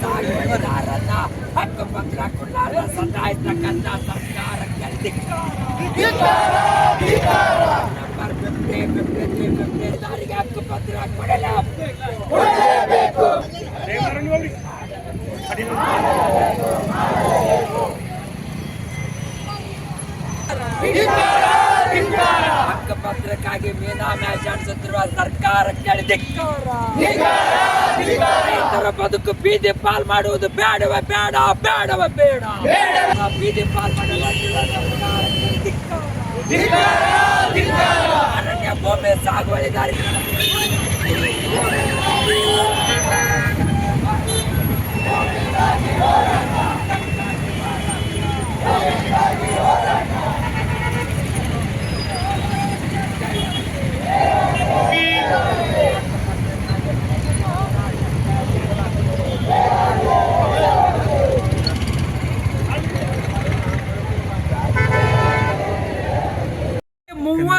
ಸಾಗುವಳಿದಾರನ್ನ ಹಕ್ಕು ಪತ್ರ ಕೊಡಲಾರ ಸದಾಯ್ತಕ್ಕಂಥ ಸರ್ಕಾರಕ್ಕೆ ಧಿಕ್ಕಾರ. Number fifty fifty three fifty ದಾರಿಗೆ ಹಕ್ಕು ಪತ್ರ ಕೊಡಲೇಬೇಕು ಹಕ್ಕು ಪತ್ರಕ್ಕಾಗಿ ಮೀನಾ ಮ್ಯಾಚ್ ಆಡಿಸುತ್ತಿರುವ ಸರ್ಕಾರಕ್ಕೆ ಧಿಕ್ಕಾರ. ರೈತರ ಬದುಕು ಬೀದಿ ಪಾಲ್ ಮಾಡುವುದು ಬೇಡವ ಬೇಡ ಬೇಡವ ಬೇಡ ಬೀದಿ ಪಾಲ್ ಧಿಕ್ಕಾರ. ಅರಣ್ಯ ಭೂಮಿ ಸಾಗುವಳಿದಾರಿ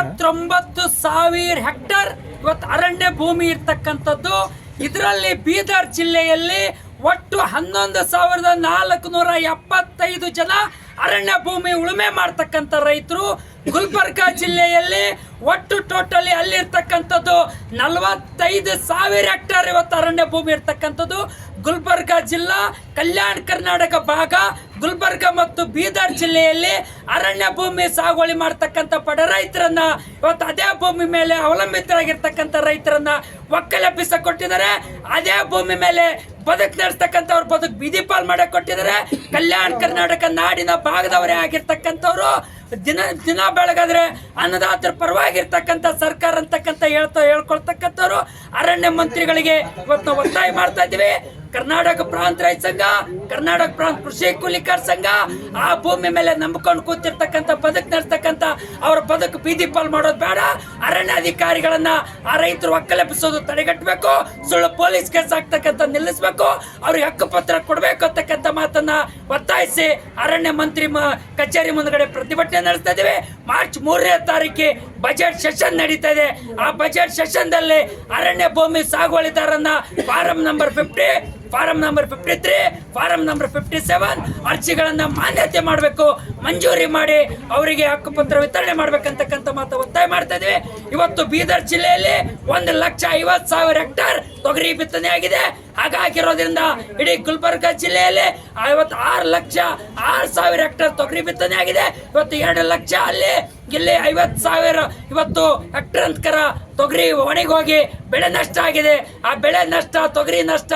ಮೂವತ್ತೊಂಬತ್ತು ಸಾವಿರ ಹೆಕ್ಟರ್ ಇವತ್ತು ಅರಣ್ಯ ಭೂಮಿ ಇರ್ತಕ್ಕಂಥದ್ದು. ಇದರಲ್ಲಿ ಬೀದರ್ ಜಿಲ್ಲೆಯಲ್ಲಿ ಒಟ್ಟು ಹನ್ನೊಂದು ಸಾವಿರದ ನಾಲ್ಕು ನೂರ ಎಪ್ಪತ್ತೈದು ಜನ ಅರಣ್ಯ ಭೂಮಿ ಉಳುಮೆ ಮಾಡ್ತಕ್ಕಂಥ ರೈತರು ಗುಲ್ಬರ್ಗಾ ಜಿಲ್ಲೆಯಲ್ಲಿ ಒಟ್ಟು ಟೋಟಲಿ ಅಲ್ಲಿರ್ತಕ್ಕಂಥದ್ದು ನಲವತ್ತೈದು ಸಾವಿರ ಹೆಕ್ಟರ್ ಇವತ್ತು ಅರಣ್ಯ ಭೂಮಿ ಇರ್ತಕ್ಕಂಥದ್ದು. ಗುಲ್ಬರ್ಗಾ ಜಿಲ್ಲಾ, ಕಲ್ಯಾಣ ಕರ್ನಾಟಕ ಭಾಗ, ಗುಲ್ಬರ್ಗ ಮತ್ತು ಬೀದರ್ ಜಿಲ್ಲೆಯಲ್ಲಿ ಅರಣ್ಯ ಭೂಮಿ ಸಾಗುವಳಿ ಮಾಡ್ತಕ್ಕಂಥ ಪಡ ರೈತರನ್ನ ಇವತ್ತು ಅದೇ ಭೂಮಿ ಮೇಲೆ ಅವಲಂಬಿತರಾಗಿರ್ತಕ್ಕಂಥ ರೈತರನ್ನ ಒಕ್ಕಲೆಬ್ಬಿಸ ಕೊಟ್ಟಿದ್ದಾರೆ ಅದೇ ಭೂಮಿ ಮೇಲೆ ಬದುಕು ನಡೆಸ್ತಕ್ಕಂಥವ್ರು ಬದುಕು ಬೀದಿ ಪಾಲ್ ಮಾಡಕ್ ಕೊಟ್ಟಿದ್ದಾರೆ. ಕಲ್ಯಾಣ ಕರ್ನಾಟಕ ನಾಡಿನ ಭಾಗದವರೇ ಆಗಿರ್ತಕ್ಕಂಥವ್ರು. ದಿನ ದಿನ ಬೆಳಗಾದ್ರೆ ಅನ್ನದಾತರ ಪರವಾಗಿರ್ತಕ್ಕಂಥ ಸರ್ಕಾರ ಅಂತಕ್ಕಂಥ ಹೇಳ್ತಾ ಹೇಳ್ಕೊಳ್ತಕ್ಕಂಥವ್ರು. ಅರಣ್ಯ ಮಂತ್ರಿಗಳಿಗೆ ಇವತ್ತು ಒತ್ತಾಯ ಮಾಡ್ತಾ ಇದ್ದೀವಿ. ಕರ್ನಾಟಕ ಪ್ರಾಂತ ರೈತ ಸಂಘ, ಕರ್ನಾಟಕ ಪ್ರಾಂತ ಕೃಷಿ ಕೂಲಿಕಾರ ಸಂಘ, ಆ ಭೂಮಿ ಮೇಲೆ ನಂಬಿಕೊಂಡು ಕೂತಿರ್ತಕ್ಕಂಥ, ಬದುಕು ನಡೆಸ್ತಕ್ಕಂಥ, ಅವ್ರ ಬದುಕು ಬೀದಿ ಪಾಲ್ ಮಾಡೋದು ಬೇಡ. ಅರಣ್ಯ ಅಧಿಕಾರಿಗಳನ್ನ, ಆ ರೈತರು ಒಕ್ಕಲೆಬ್ಬಿಸೋದು ತಡೆಗಟ್ಟಬೇಕು. ಸುಳ್ಳು ಪೊಲೀಸ್ ಕೇಸ್ ಆಗ್ತಕ್ಕಂಥ ನಿಲ್ಲಿಸಬೇಕು. ಅವ್ರಿಗೆ ಹಕ್ಕು ಪತ್ರ ಕೊಡಬೇಕು ಅಂತಕ್ಕಂಥ ಮಾತನ್ನ ಒತ್ತಾಯಿಸಿ ಅರಣ್ಯ ಮಂತ್ರಿ ಕಚೇರಿ ಮುಂದ್ಗಡೆ ಪ್ರತಿಭಟನೆ ನಡೆಸ್ತಾ ಇದ್ದೀವಿ. ಮಾರ್ಚ್ ಮೂರನೇ ತಾರೀಕಿ ಬಜೆಟ್ ಸೆಷನ್ ನಡೀತಾ ಇದೆ. ಆ ಬಜೆಟ್ ಸೆಷನ್ ದಲ್ಲಿ ಅರಣ್ಯ ಭೂಮಿ ಸಾಗುವಳಿದಾರನ್ನ form number fifty form number fifty three form number fifty seven ಅರ್ಜಿಗಳನ್ನು ಮಾನ್ಯತೆ ಮಾಡಬೇಕು, ಮಂಜೂರಿ ಮಾಡಿ ಅವರಿಗೆ ಹಕ್ಕುಪತ್ರ ವಿತರಣೆ ಮಾಡಬೇಕಂತಕ್ಕಂಥ ಮಾತು ಒತ್ತಾಯ ಮಾಡ್ತಾ ಇದ್ವಿ. ಇವತ್ತು ಬೀದರ್ ಜಿಲ್ಲೆಯಲ್ಲಿ ಒಂದು ಲಕ್ಷ ಐವತ್ತು ಸಾವಿರ ಹೆಕ್ಟರ್ ತೊಗರಿ ಬಿತ್ತನೆ ಆಗಿದೆ. ಹಾಗಾಗಿರೋದ್ರಿಂದ ಇಡೀ ಗುಲ್ಬರ್ಗ ಜಿಲ್ಲೆಯಲ್ಲಿ ಐವತ್ತು ಆರು ಲಕ್ಷ ಆರು ಸಾವಿರ ಹೆಕ್ಟರ್ ತೊಗರಿ ಬಿತ್ತನೆ ಆಗಿದೆ. ಇವತ್ತು ಎರಡು ಲಕ್ಷ ಅಲ್ಲಿ ಇಲ್ಲಿ ಐವತ್ತು ಸಾವಿರ ಇವತ್ತು ಹೆಕ್ಟರ್ ತೊಗರಿ ಒಣಗೋಗಿ ಬೆಳೆ ನಷ್ಟ ಆಗಿದೆ. ಆ ಬೆಳೆ ನಷ್ಟ, ತೊಗರಿ ನಷ್ಟ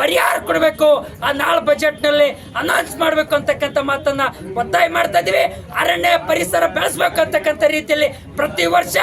ಪರಿಹಾರ ಕೊಡಬೇಕು. ಆ ನಾಳೆ ಬಜೆಟ್ನಲ್ಲಿ ಅನೌನ್ಸ್ ಮಾಡಬೇಕು ಅಂತಕ್ಕಂಥ ಮಾತನ್ನ ಒತ್ತಾಯ ಮಾಡ್ತಾ ಇದೀವಿ ಅರಣ್ಯ ಪರಿಸರ ಬೆಳೆಸಬೇಕು ಅಂತಕ್ಕಂಥ ರೀತಿಯಲ್ಲಿ ಪ್ರತಿ ವರ್ಷ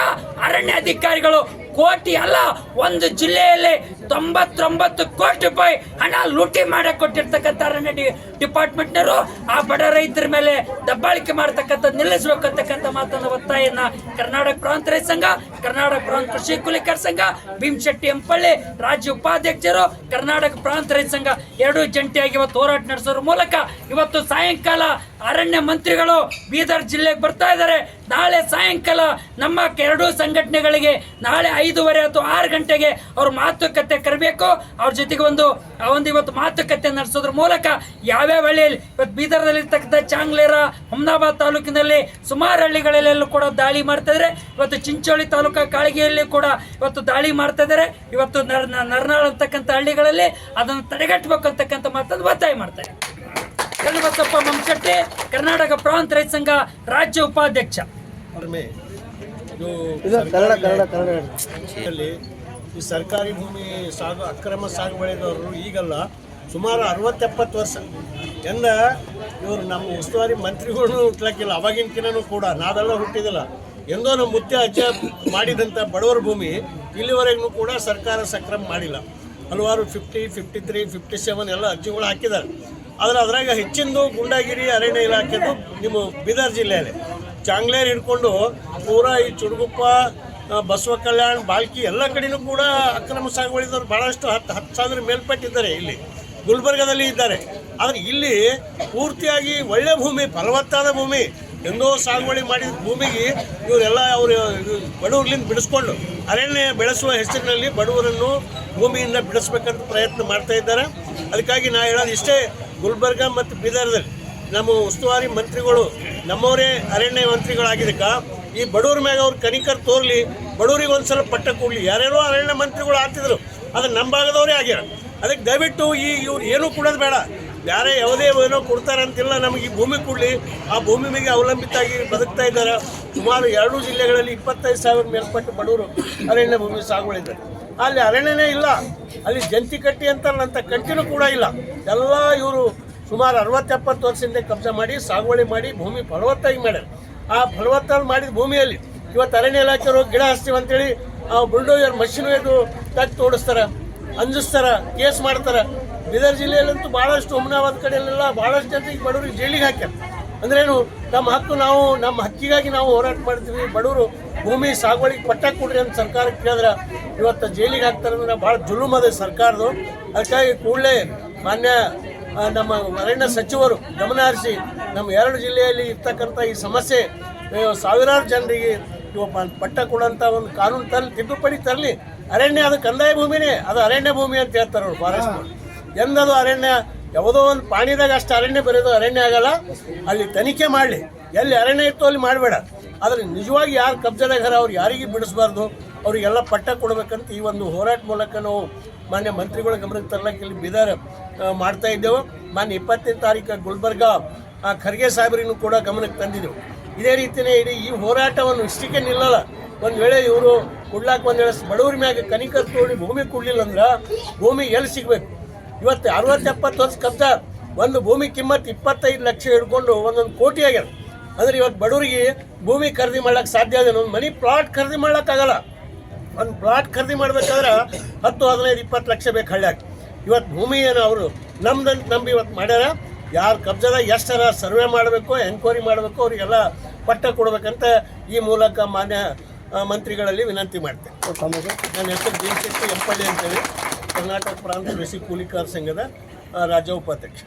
ಅರಣ್ಯ ಅಧಿಕಾರಿಗಳು ಕೋಟಿ ಅಲ್ಲ, ಒಂದು ಜಿಲ್ಲೆಯಲ್ಲಿ ತೊಂಬತ್ತೊಂಬತ್ತು ಕೋಟಿ ರೂಪಾಯಿ ಹಣ ಲೂಟಿ ಮಾಡಿ ಕೊಟ್ಟಿರ್ತಕ್ಕಂಥ ಅರಣ್ಯ ಡಿ ಡಿಪಾರ್ಟ್ಮೆಂಟ್ನವರು, ಆ ಬಡ ರೈತರ ಮೇಲೆ ದಬ್ಬಾಳಿಕೆ ಮಾಡ್ತಕ್ಕಂಥ ನಿಲ್ಲಿಸಬೇಕು ಮಾತನ್ನು ಮಾತನ್ನ ಒತ್ತಾಯನ ಕರ್ನಾಟಕ ಪ್ರಾಂತ ರೈತ ಸಂಘ, ಕರ್ನಾಟಕ ಪ್ರಾಂತ ಕೃಷಿ ಕೂಲಿಕರ್ ಸಂಘ, ಭೀಮಶೆಟ್ಟಿ ಎಂಪಳ್ಳಿ ರಾಜ್ಯ ಉಪಾಧ್ಯಕ್ಷರು, ಕರ್ನಾಟಕ ಪ್ರಾಂತ ರೈತ ಸಂಘ. ಎರಡು ಜಂಟಿಯಾಗಿ ಇವತ್ತು ಹೋರಾಟ ನಡೆಸೋದ್ರ ಮೂಲಕ ಇವತ್ತು ಸಾಯಂಕಾಲ ಅರಣ್ಯ ಮಂತ್ರಿಗಳು ಬೀದರ್ ಜಿಲ್ಲೆಗೆ ಬರ್ತಾ ಇದ್ದಾರೆ. ನಾಳೆ ಸಾಯಂಕಾಲ ನಮ್ಮ ಎರಡೂ ಸಂಘಟನೆಗಳಿಗೆ ನಾಳೆ ಐದೂವರೆ ಅಥವಾ ಆರು ಗಂಟೆಗೆ ಅವ್ರ ಮಾತುಕತೆ ಕರಬೇಕು. ಅವ್ರ ಜೊತೆಗೆ ಒಂದು ಒಂದು ಇವತ್ತು ಮಾತುಕತೆ ನಡೆಸೋದ್ರ ಮೂಲಕ ಯಾವ್ಯಾವ ಹಳ್ಳಿಯಲ್ಲಿ ಇವತ್ತು ಬೀದರ್ದಲ್ಲಿರ್ತಕ್ಕಂಥ ಚಾಂಗ್ಲೇರ ಹುಮ್ನಾಬಾದ್ ತಾಲೂಕಿನಲ್ಲಿ ಸುಮಾರು ಹಳ್ಳಿಗಳಲ್ಲೆಲ್ಲೂ ಕೂಡ ದಾಳಿ ಮಾಡ್ತಾ ಇದ್ದಾರೆ. ಇವತ್ತು ಚಿಂಚೋಳಿ ತಾಲೂಕಾ ಕಾಳಿಗೆಯಲ್ಲಿ ಕೂಡ ಇವತ್ತು ದಾಳಿ ಮಾಡ್ತಾ ಇದ್ದಾರೆ. ಇವತ್ತು ನರ್ ನರ್ನಾಳ್ ಅಂತಕ್ಕಂಥ ಹಳ್ಳಿಗಳಲ್ಲಿ ಅದನ್ನು ತಡೆಗಟ್ಟಬೇಕು ಅಂತಕ್ಕಂಥ ಮಾತನ್ನು ಒತ್ತಾಯ ಮಾಡ್ತಾರೆ ಕಲ್ಲಬಸಪ್ಪ ಮಂಶೆಟ್ಟಿ ಕರ್ನಾಟಕ ಪ್ರಾಂತ ರೈತ ಸಂಘ ರಾಜ್ಯ ಉಪಾಧ್ಯಕ್ಷ. ಈ ಸರ್ಕಾರಿ ಭೂಮಿ ಸಾಗು ಅಕ್ರಮ ಸಾಗುವಳಿದವರು ಈಗಲ್ಲ ಸುಮಾರು ಅರವತ್ತೆಪ್ಪತ್ತು ವರ್ಷ. ಎಂದ ಇವರು ನಮ್ಮ ಉಸ್ತುವಾರಿ ಮಂತ್ರಿಗಳು ಹುಟ್ಲಕ್ಕಿಲ್ಲ ಅವಾಗಿನಕಿನೂ ಕೂಡ. ನಾವೆಲ್ಲ ಹುಟ್ಟಿದಿಲ್ಲ. ಎಂದೋ ನಮ್ಮ ಮುತ್ತೆ ಅಜ್ಜ ಮಾಡಿದಂಥ ಬಡವರ ಭೂಮಿ ಇಲ್ಲಿವರೆಗೂ ಕೂಡ ಸರ್ಕಾರ ಸಕ್ರಮ ಮಾಡಿಲ್ಲ. ಹಲವಾರು fifty fifty three fifty seven ಎಲ್ಲ ಅರ್ಜಿಗಳು ಹಾಕಿದ್ದಾರೆ. ಆದರೆ ಅದ್ರಾಗ ಹೆಚ್ಚಿಂದು ಗುಂಡಾಗಿರಿ ಅರಣ್ಯ ಇಲಾಖೆದು ನಿಮ್ಮ ಬೀದರ್ ಜಿಲ್ಲೆಯಲ್ಲಿ. ಚಾಂಗ್ಲೇರ್ ಹಿಡ್ಕೊಂಡು ಪೂರಾ ಈ ಚುಡುಗುಪ್ಪ ಬಸವ ಕಲ್ಯಾಣ್, ಬಾಲ್ಕಿ ಎಲ್ಲ ಕಡೆನೂ ಕೂಡ ಅಕ್ರಮ ಸಾಗುವಳಿದವರು ಭಾಳಷ್ಟು ಹತ್ತು ಹತ್ತು ಸಾವಿರ ಮೇಲ್ಪಟ್ಟಿದ್ದಾರೆ ಇಲ್ಲಿ. ಗುಲ್ಬರ್ಗದಲ್ಲಿ ಇದ್ದಾರೆ. ಆದರೆ ಇಲ್ಲಿ ಪೂರ್ತಿಯಾಗಿ ಒಳ್ಳೆ ಭೂಮಿ, ಫಲವತ್ತಾದ ಭೂಮಿ ಎಂದೋ ಸಾಗುವಳಿ ಮಾಡಿದ ಭೂಮಿಗೆ ಇವರೆಲ್ಲ ಅವರು ಬಡವರ್ಲಿಂದ ಬಿಡಿಸ್ಕೊಂಡು ಅರಣ್ಯ ಬೆಳೆಸುವ ಹೆಸರಿನಲ್ಲಿ ಬಡವರನ್ನು ಭೂಮಿಯಿಂದ ಬಿಡಿಸ್ಬೇಕಂತ ಪ್ರಯತ್ನ ಮಾಡ್ತಾ ಇದ್ದಾರೆ. ಅದಕ್ಕಾಗಿ ನಾ ಹೇಳೋದು ಇಷ್ಟೇ ಗುಲ್ಬರ್ಗ ಮತ್ತು ಬೀದರ್ದಲ್ಲಿ ನಮ್ಮ ಉಸ್ತುವಾರಿ ಮಂತ್ರಿಗಳು, ನಮ್ಮವರೇ ಅರಣ್ಯ ಮಂತ್ರಿಗಳಾಗಿದ್ದಕ್ಕ ಈ ಬಡವ್ರ ಮ್ಯಾಗ ಅವ್ರು ಕನಿಕರ್ ತೋರ್ಲಿ ಬಡವ್ರಿಗೆ ಒಂದ್ಸಲ ಪಟ್ಟ ಕೊಡ್ಲಿ. ಯಾರ್ಯಾರೋ ಅರಣ್ಯ ಮಂತ್ರಿಗಳು ಆಗ್ತಿದ್ರು ಅದು ನಮ್ಮ ಭಾಗದವರೇ ಆಗ್ಯಾರ. ಅದಕ್ಕೆ ದಯವಿಟ್ಟು ಈ ಇವ್ರು ಏನೂ ಕೊಡೋದು ಬೇಡ. ಬೇರೆ ಯಾವುದೇ ಏನೋ ಕೊಡ್ತಾರಂತಿಲ್ಲ ನಮಗೆ ಈ ಭೂಮಿ ಕೊಡಲಿ. ಆ ಭೂಮಿ ಮೇಲೆ ಅವಲಂಬಿತಾಗಿ ಬದುಕ್ತಾ ಇದ್ದಾರೆ. ಸುಮಾರು ಎರಡು ಜಿಲ್ಲೆಗಳಲ್ಲಿ ಇಪ್ಪತ್ತೈದು ಸಾವಿರ ಮೇಲ್ಪಟ್ಟು ಬಡವರು ಅರಣ್ಯ ಭೂಮಿ ಸಾಗುವಳಿದ್ದಾರೆ ಅಲ್ಲಿ ಅರಣ್ಯನೇ ಇಲ್ಲ. ಅಲ್ಲಿ ಜಂತಿ ಕಟ್ಟಿ ಅಂತಾರಂಥ ಕಟ್ಟಿನೂ ಕೂಡ ಇಲ್ಲ. ಎಲ್ಲ ಇವರು ಸುಮಾರು ಅರವತ್ತೆಪ್ಪತ್ತು ವರ್ಷದಿಂದ ಕಬ್ಜೆ ಮಾಡಿ, ಸಾಗುವಳಿ ಮಾಡಿ, ಭೂಮಿ ಫಲವತ್ತಾಗಿ ಮಾಡ್ಯಾರ ಆ ಫಲವತ್ತಾಗಿ ಮಾಡಿದ ಭೂಮಿಯಲ್ಲಿ ಇವತ್ತು ಅರಣ್ಯ ಇಲಾಖೆಯವರು ಗಿಡ ಹಚ್ತೀವಿ ಅಂತೇಳಿ ಆ ಬುಲ್ಡೋಜರ್ ಮಷಿನ್ ಇದು ತಗ್ಗಿ ತೋಡಿಸ್ತಾರೆ, ಅಂಜಿಸ್ತಾರೆ ಕೇಸ್ ಮಾಡ್ತಾರೆ. ಬೀದರ್ ಜಿಲ್ಲೆಯಲ್ಲಂತೂ ಭಾಳಷ್ಟು ಉಮ್ನಾಬಾದ್ ಕಡೆಯಲ್ಲೆಲ್ಲ ಭಾಳಷ್ಟು ಜನರಿಗೆ ಬಡವರಿಗೆ ಜೈಲಿಗೆ ಹಾಕ್ಯಾರ. ಅಂದ್ರೇನು ನಮ್ಮ ಹಕ್ಕು ನಾವು, ನಮ್ಮ ಹಕ್ಕಿಗಾಗಿ ನಾವು ಹೋರಾಟ ಮಾಡ್ತೀವಿ. ಬಡವರು ಭೂಮಿ ಸಾಗುವಳಿಗೆ ಪಟ್ಟ ಕೊಡ್ರಿ ಅಂತ ಸರ್ಕಾರಕ್ಕೆ ಕೇಳಿದ್ರೆ ಇವತ್ತು ಜೈಲಿಗೆ ಹಾಕ್ತಾರೆ ಅಂದ್ರೆ ಭಾಳ ಜುಲುಮ್ ಅದ ಸರ್ಕಾರದು. ಅದಕ್ಕಾಗಿ ಕೂಡಲೇ ಮಾನ್ಯ ನಮ್ಮ ಅರಣ್ಯ ಸಚಿವರು ಗಮನ ಹರಿಸಿ ನಮ್ಮ ಎರಡು ಜಿಲ್ಲೆಯಲ್ಲಿ ಇರ್ತಕ್ಕಂಥ ಈ ಸಮಸ್ಯೆ ಸಾವಿರಾರು ಜನರಿಗೆ ಪಟ್ಟ ಕೊಡೋಂಥ ಒಂದು ಕಾನೂನು ತರಲಿ ತಿದ್ದುಪಡಿ ತರಲಿ. ಅರಣ್ಯ ಅದು ಕಂದಾಯ ಭೂಮಿನೇ ಅದು ಅರಣ್ಯ ಭೂಮಿ ಅಂತ ಹೇಳ್ತಾರೆ ಅವ್ರು ಫಾರೆಸ್ಟ್. ಎಂದದು ಅರಣ್ಯ ಯಾವುದೋ ಒಂದು ಪಾಣಿದಾಗ ಅಷ್ಟು ಅರಣ್ಯ ಬರೆಯೋದು ಅರಣ್ಯ ಆಗಲ್ಲ. ಅಲ್ಲಿ ತನಿಖೆ ಮಾಡಲಿ. ಎಲ್ಲಿ ಅರಣ್ಯ ಇತ್ತು ಅಲ್ಲಿ ಮಾಡಬೇಡ. ಆದರೆ ನಿಜವಾಗಿ ಯಾರು ಕಬ್ಜಾದಾಗ ಅವ್ರು ಯಾರಿಗೆ ಬಿಡಿಸ್ಬಾರ್ದು? ಅವರಿಗೆಲ್ಲ ಪಟ್ಟ ಕೊಡಬೇಕಂತ ಈ ಒಂದು ಹೋರಾಟ ಮೂಲಕ ನಾವು ಮಾನ್ಯ ಮಂತ್ರಿಗಳ ಗಮನಕ್ಕೆ ತರಲಿಕ್ಕೆ ಇಲ್ಲಿ ಬೀದರ್ ಮಾಡ್ತಾ ಇದ್ದೆವು. ಮಾನ್ಯ ಇಪ್ಪತ್ತನೇ ತಾರೀಕು ಗುಲ್ಬರ್ಗ ಆ, ಖರ್ಗೆ ಸಾಹೇಬರಿಗೂ ಕೂಡ ಗಮನಕ್ಕೆ ತಂದಿದ್ದೆವು. ಇದೇ ರೀತಿಯೇ ಇಡೀ ಈ ಹೋರಾಟವನ್ನು ಇಷ್ಟಕ್ಕೆ ನಿಲ್ಲಲ್ಲ. ಒಂದು ವೇಳೆ ಇವರು ಕೊಡ್ಲಾಕ ಒಂದು ವೇಳೆ ಬಡವ್ರ ಮ್ಯಾಗ ಕನಿಕರ್ ತೋಡಿ ಭೂಮಿ ಕೊಡ್ಲಿಲ್ಲ ಅಂದ್ರೆ ಭೂಮಿ ಎಲ್ಲಿ ಸಿಗಬೇಕು? ಇವತ್ತು ಅರವತ್ತು ಎಪ್ಪತ್ತು ವರ್ಷ ಕಬ್ಜ ಒಂದು ಭೂಮಿ ಕಿಮ್ಮತ್ತು ಇಪ್ಪತ್ತೈದು ಲಕ್ಷ ಹಿಡ್ಕೊಂಡು ಒಂದೊಂದು ಕೋಟಿ ಆಗ್ಯದ. ಅಂದ್ರೆ ಇವತ್ತು ಬಡವರಿಗೆ ಭೂಮಿ ಖರೀದಿ ಮಾಡ್ಲಿಕ್ಕೆ ಸಾಧ್ಯ ಇದೆ ಒಂದು ಮನಿ ಪ್ಲಾಟ್ ಖರೀದಿ ಮಾಡ್ಲಿಕ್ಕಾಗಲ್ಲ ಒಂದು ಪ್ಲಾಟ್ ಖರೀದಿ ಮಾಡ್ಬೇಕಾದ್ರೆ ಹತ್ತು, ಹದಿನೈದು, ಇಪ್ಪತ್ತು ಲಕ್ಷ ಬೇಕು ಹಳ್ಳ್ಯಾಕ ಇವತ್ತು ಭೂಮಿ ಏನು ಅವರು ನಮ್ದಂತ ನಂಬಿ ಇವತ್ತು ಮಾಡ್ಯಾರ. ಯಾರು ಕಬ್ಜದ ಎಷ್ಟರ ಸರ್ವೆ ಮಾಡಬೇಕು ಎನ್ಕ್ವೈರಿ ಮಾಡಬೇಕು, ಅವರಿಗೆಲ್ಲ ಪಟ್ಟ ಕೊಡಬೇಕಂತ ಈ ಮೂಲಕ ಮಾನ್ಯ ಮಂತ್ರಿಗಳಲ್ಲಿ ವಿನಂತಿ ಮಾಡ್ತೇನೆ. ನನ್ನ ಹೆಸರು ಬಿ ಶೆಟ್ಟಿ ಎಂಪಳ್ಳಿ ಅಂತೇಳಿ. ಕರ್ನಾಟಕ ಪ್ರಾಂತ ಕೃಷಿ ಕೂಲಿಕಾರ ಸಂಘದ ರಾಜ್ಯ ಉಪಾಧ್ಯಕ್ಷ.